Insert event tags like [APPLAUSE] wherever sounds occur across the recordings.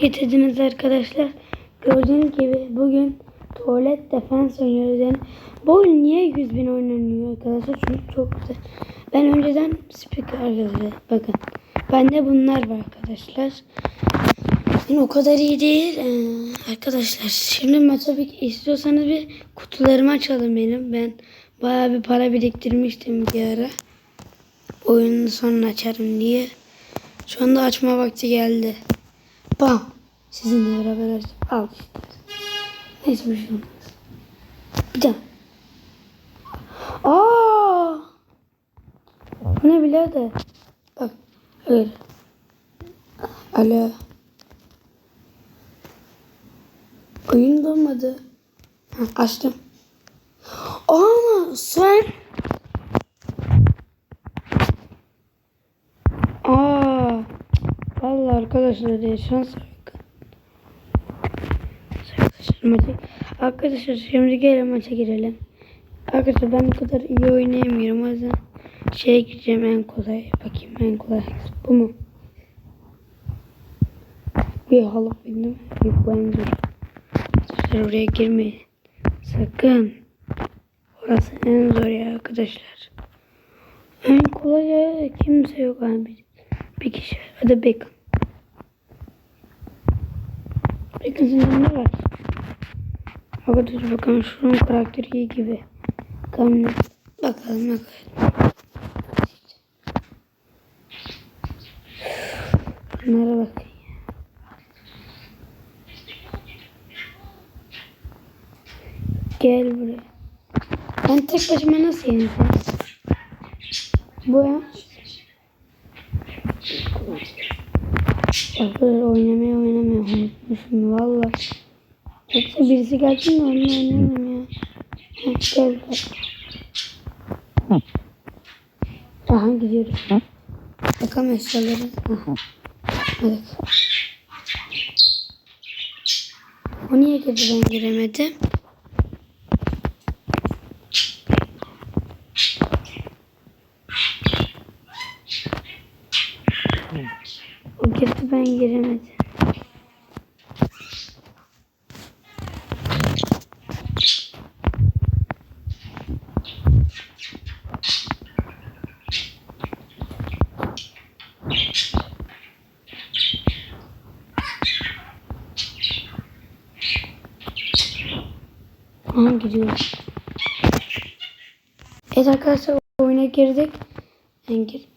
getirdiniz arkadaşlar. Gördüğünüz gibi bugün tuvalet defans oynuyoruz. Yani bu oyun niye 100 bin oynanıyor arkadaşlar? Çünkü çok güzel. Ben önceden speaker arkadaşlar. Bakın. Bende bunlar var arkadaşlar. Yani o kadar iyi değil. Ee, arkadaşlar şimdi maça bir istiyorsanız bir kutularımı açalım benim. Ben bayağı bir para biriktirmiştim bir ara. Oyunu sonra açarım diye. Şu anda açma vakti geldi. Bam. Sizinle beraber açtım. Al işte. Neyse bir şey olmaz. Bir daha. Aa! Bu ne birader? Bak. Öyle. Alo. Oyun dolmadı. Ha, açtım. Aa, Sven. Aa. Vallahi arkadaşlar ya şans. Arkadaşlar maça Arkadaşlar şimdi gelin maça girelim. Arkadaşlar ben bu kadar iyi oynayamıyorum o yüzden şeye gireceğim en kolay. Bakayım en kolay. Bu mu? Bir halı bildim. En zor. Arkadaşlar oraya girmeyin. Sakın. Orası en zor ya arkadaşlar. En kolay ya kimse yok abi. Bir kişi. Hadi Beckham. Beckham'ın ne var? Arkadaşlar bakın şunun karakteri iyi gibi. Bakalım bakalım bakalım. Bunlara bakın. Gel buraya. Ben tek başıma nasıl yeneceğim? Bu ya. Arkadaşlar oynamaya oynamaya unutmuşum valla. Yoksa birisi gelsin de onunla oynayalım ya. Heh, gel gel. Aha gidiyoruz. Bakalım eşyaları. Aha. Evet. O niye girdi ben giremedim? O girdi ben giremedim. Aha gidiyoruz. Evet arkadaşlar oyuna girdik. Ben gir.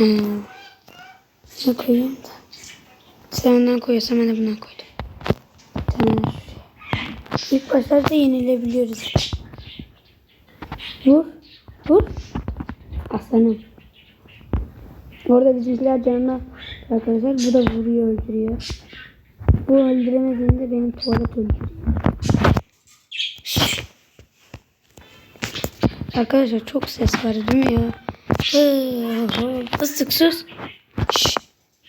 Hmm. Ne koyuyorum da. Senden koyuyorsam ben de bundan koydum. Şuraya. İlk başlarda yenilebiliyoruz. Vur. Vur. Aslanım. Orada bizimkiler canına arkadaşlar. Bu da vuruyor öldürüyor. Bu öldüremediğinde benim tuvalet öldürüyor. Arkadaşlar çok ses var değil mi ya? Fıstık sus. Şşş.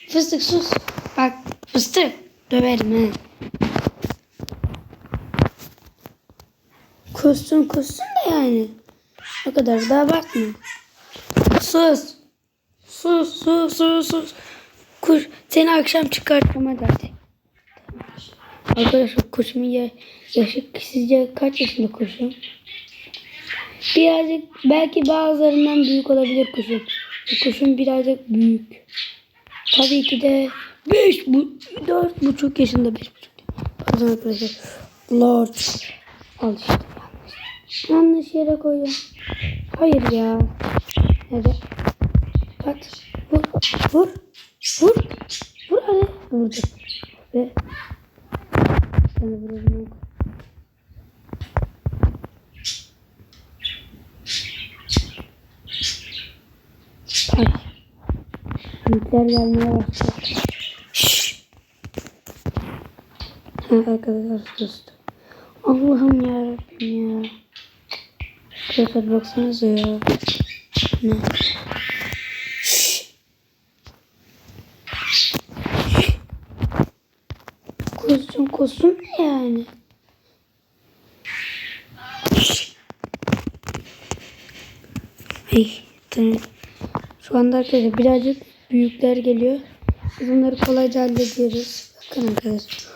Fıstık sus. Bak fıstık. Döverim he. Kussun kussun da yani. O kadar da abartma. Sus. Sus sus sus sus. Kuş seni akşam çıkartacağım hadi hadi. Arkadaşlar kuşumun ya yaşı sizce kaç yaşında kuşum? Birazcık belki bazılarından büyük olabilir kuşum. Bu kuşum birazcık büyük. Tabii ki de 5 bu 4 buçuk yaşında 5 buçuk. Pardon arkadaşlar. Lord. Al işte yanlış. Yanlış yere koydum. Hayır ya. Nerede? Bak. Vur. Vur. Vur. Vur hadi. Vurdu. Ve sen de Ay. Büyükler gelmeye başladı. Şşş. Ha, arkadaşlar sustu. Allah'ım ya Rabbim ya. Arkadaşlar baksanıza ya. Ne? Kussun ne yani? Ay, tamam. Şu anda arkadaşlar birazcık büyükler geliyor. Biz bunları kolayca hallediyoruz. Bakın arkadaşlar.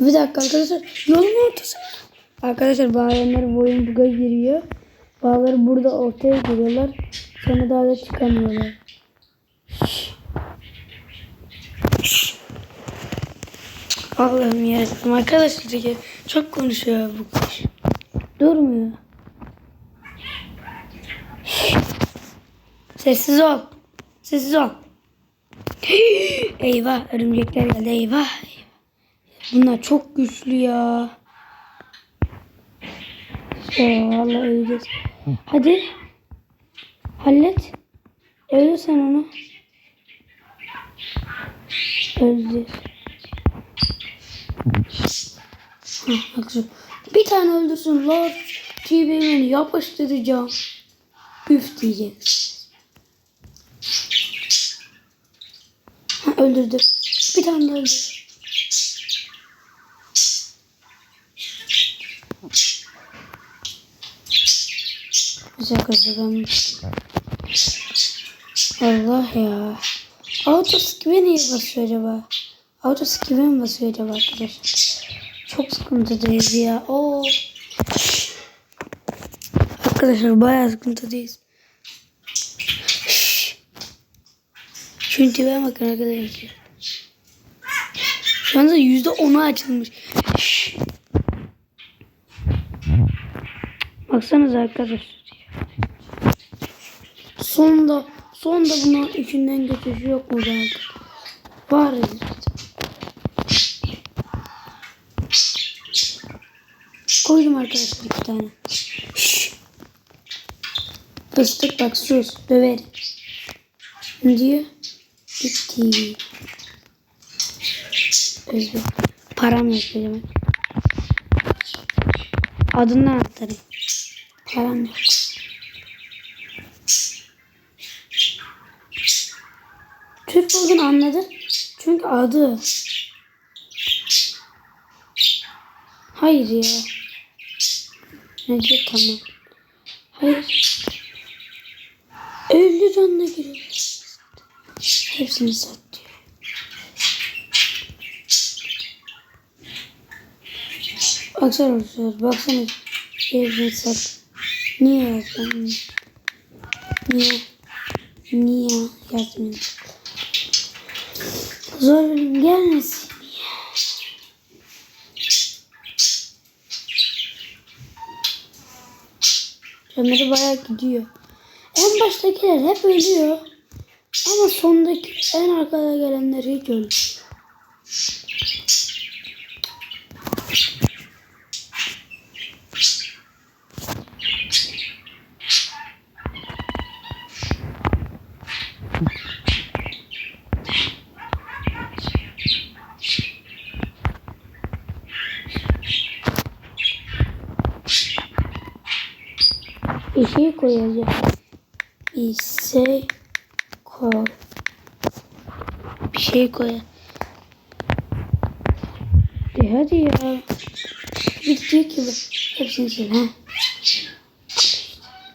Bir dakika arkadaşlar. Yolun ortası. Arkadaşlar bağlayanlar boyun buga giriyor. Bağları burada ortaya giriyorlar. Sonra daha da çıkamıyorlar. Allah'ım yarabbim. Arkadaşlar ya, çok konuşuyor bu kuş. Durmuyor. Sessiz ol. Sessiz [GASPS] ol. Eyvah örümcekler geldi eyvah. Bunlar çok güçlü ya. Ya vallahi öleceğiz. Hadi. Hallet. Öldür sen onu. Öldür. Bir tane öldürsün Lord TV'ni yapıştıracağım. Üf diyecek. Öldürdü. Bir tane daha öldür. Güzel kazanmış. Allah ya. Autoskip'e niye basıyor acaba? Autoskip'e mi basıyor acaba arkadaşlar? Çok sıkıntıdayız ya. Oo. Arkadaşlar bayağı sıkıntıdayız. Şu tipe bakın arkadaşlar. Şu anda yüzde onu açılmış. Şşş. Baksanıza arkadaşlar. Sonunda sonunda buna içinden geçiş yok mu? Var ya. Koydum arkadaşlar iki tane. Şşş. Fıstık bak sus döverim. Diyor. Git TV. Özbek. Param yok demek. Adından atlarım. Param yok. Türk olduğunu anladın. Çünkü adı. Hayır ya. Nece tamam. Hayır. Öldü canına giriyor. Hepsini sat diyor. Baksana arkadaşlar, baksana. Hepsini sat. Niye yazdın? Niye? Niye yazdın? Zor bölüm gelmesin. Canları bayağı gidiyor. En baştakiler hep ölüyor. Ama sondaki en arkada gelenler hiç. Bir şey koyacağım. Bir şey koy. Bir şey koy. De hadi ya. Bitti ki bu. Hepsini sil ha.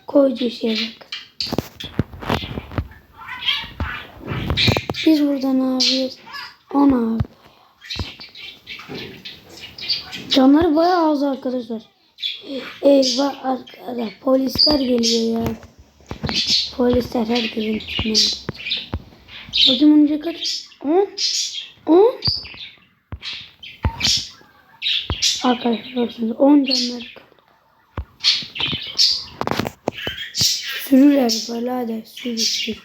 Koyduğu şeye bak. Biz burada ne yapıyoruz? O ne yapıyor? Canları bayağı az arkadaşlar. Eyvah arkada polisler geliyor ya. Polisler herkesin içinden. Bakayım önce kaç? 10? 10? Arkadaşlar baksanıza 10 canları kaldı. Sürüler böyle hadi sürü sürü.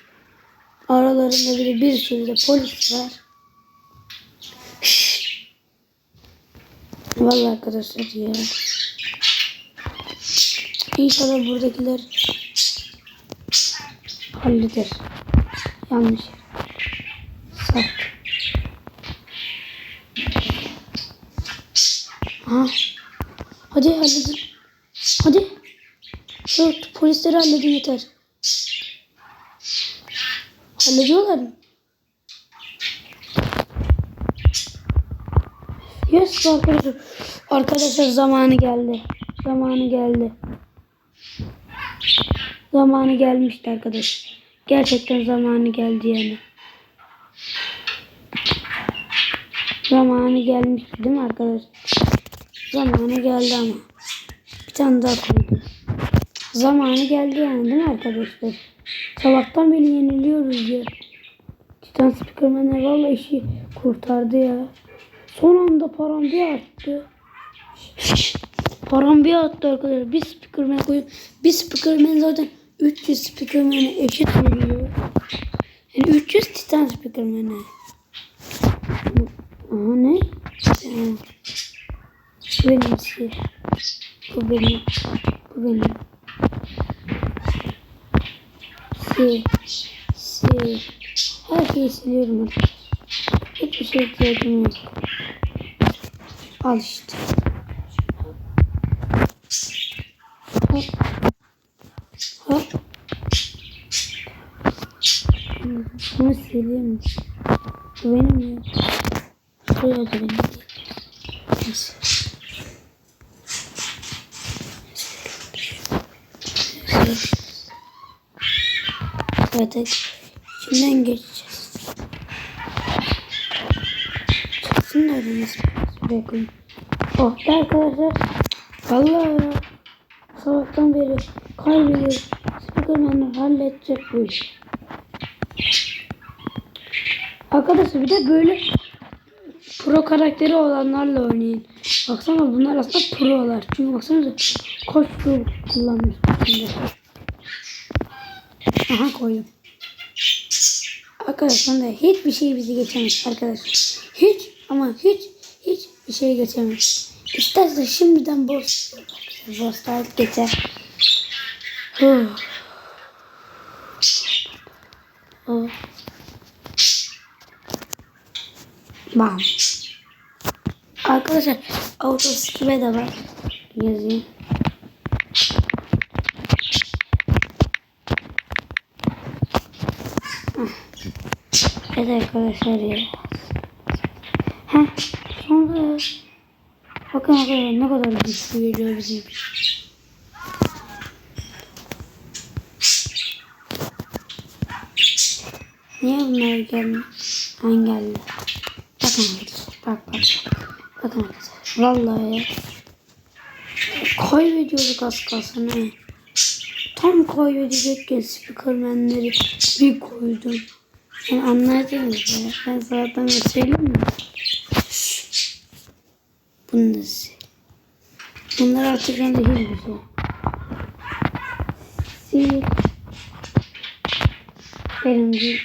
Aralarında bir, bir sürü de polis var. Vallahi arkadaşlar ya. İnşallah buradakiler halleder. Yanlış. Sat. Hadi halledin. Hadi. Şu polisleri halledin yeter. Hallediyorlar mı? Yes arkadaşlar. Arkadaşlar zamanı geldi. Zamanı geldi. Zamanı gelmişti arkadaş. Gerçekten zamanı geldi yani. Zamanı gelmiş değil mi arkadaşlar? Zamanı geldi ama. Bir tane daha koydum. Zamanı geldi yani değil mi arkadaşlar? Sabahtan beri yeniliyoruz ya. Titan Speakerman'e valla işi kurtardı ya. Son anda param bir arttı. Param bir arttı arkadaşlar. Bir Speakerman koyup bir Speakerman zaten 300 Speakerman'e eşit veriyor. Yani 300 Titan Speakerman'e. Aha ne? Aa, Bu benim şey. Bu benim. Bu benim. Si. Si. Her şeyi siliyorum. Hiçbir şey ihtiyacım yok. Al işte. Hop. Hop. Bunu sileyim. Bu benim ya. Şuraya da benim değil. Neyse. Evet. İçinden geçeceğiz. Çıksın da Şuraya koyayım. Oh be arkadaşlar. Vallahi ya. Sabahtan beri kaybediyoruz. Spikerman'ı halledecek bu iş. Arkadaşlar bir de böyle pro karakteri olanlarla oynayın. Baksana bunlar aslında prolar. Çünkü baksanıza koç kullanmış. Aha koydum. Arkadaşlar da hiçbir şey bizi geçemez arkadaşlar. Hiç ama hiç hiç bir şey geçemez. İsterse şimdiden boss boss artık geçer. Huh. Oh. Bam. Arkadaşlar autoskipe de var. Yazayım. Evet arkadaşlar ya. Heh, sonra bakın arkadaşlar ne kadar güçlü geliyor bizim. Niye bunlar gelmiyor? Han geldi. Bakın arkadaşlar. Bak bak. Bakın arkadaşlar. Vallahi. Kaybediyorduk az kalsın. Tam kaybedecekken spikermenleri bir koydum. Yani ya. Ben zaten söyleyeyim mi? Bunu da sil. Bunlar artık bende hiçbir şey. Sil. Benim değil.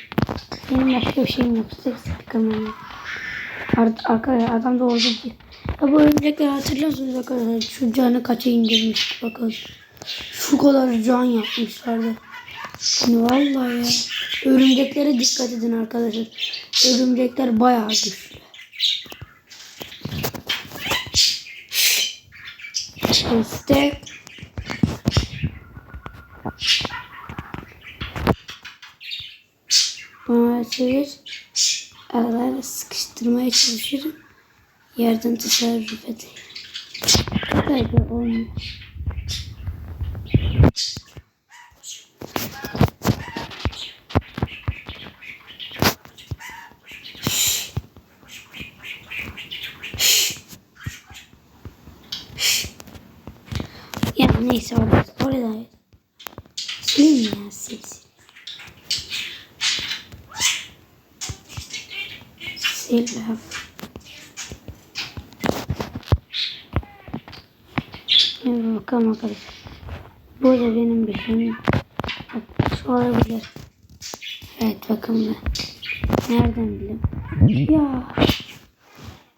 Benim başka bir şeyim yok. Tek. Artık arkadaşlar adam da oldu ki. Ya bu örümcekleri hatırlıyor musunuz arkadaşlar? Şu canı kaça indirmiş bakın. Şu kadar can yapmışlardı. Yani vallahi ya. Örümceklere dikkat edin arkadaşlar. Örümcekler bayağı güçlü. İşte çevir. Aralara sıkıştırmaya çalışırım. Yerden tasarruf edeyim. Galiba olmuyor. Ya neyse orada orada sileyim ya sil sil. Sil be. Evet bakalım arkadaşlar. Bu da benim şu olabilir. Evet bakın ben. Nereden bileyim? Ya.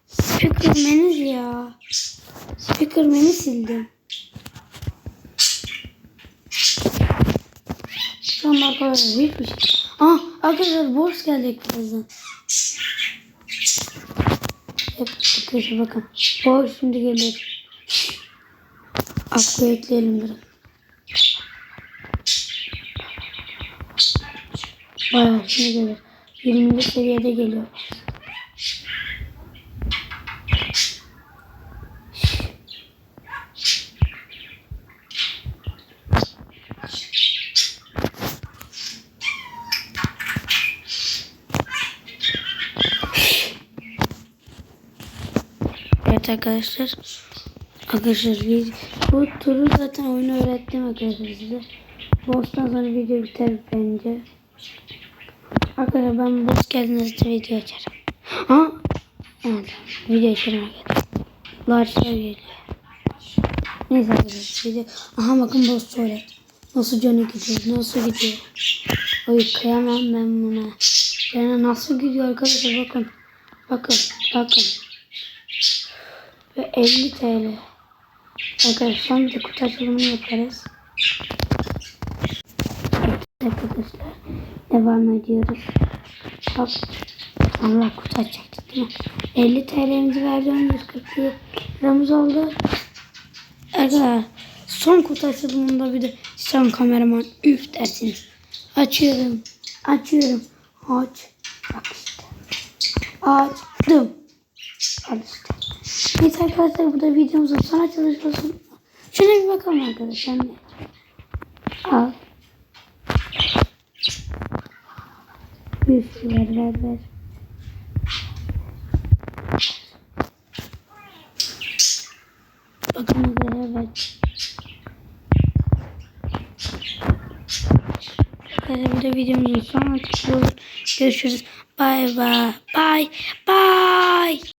Speakerman'iz ya. Speakerman'i sildim. Tamam arkadaşlar hiçbir şey. Ah arkadaşlar boss gelecek birazdan. Evet arkadaşlar bakın. Boss şimdi gelir. Aklı ekleyelim biraz. Bayağı şimdi gelir. 20. seviyede geliyor. Evet arkadaşlar. Arkadaşlar biz- bu turu zaten oyunu öğrettim arkadaşlar size. Boss'tan sonra video biter bence. Arkadaşlar ben boss geldiğinizde video açarım. Ha? Evet, video açarım arkadaşlar. Large'lar geliyor. Neyse arkadaşlar video. Aha bakın boss tuvalet. Nasıl canı gidiyor? Nasıl gidiyor? Oy kıyamam ben buna. Yani nasıl gidiyor arkadaşlar bakın. Bakın bakın. Ve 50 TL. Arkadaşlar bir de kutu açılımını yaparız. Evet arkadaşlar. Devam ediyoruz. Hop. Allah kutu açacaktık değil mi? 50 TL'mizi verdi 140 liramız oldu. Arkadaşlar son kutu açılımında bir de son kameraman üf dersiniz. Açıyorum. Açıyorum. Aç. Bak işte. Açtım. Neyse arkadaşlar bu da videomuzun son olsun. Şuna bir bakalım arkadaşlar. Al. Bir şey ver ver ver. Bakın ver. Arkadaşlar bu da videomuzun son açılışı olsun. Görüşürüz. Bye bye. Bye. Bye.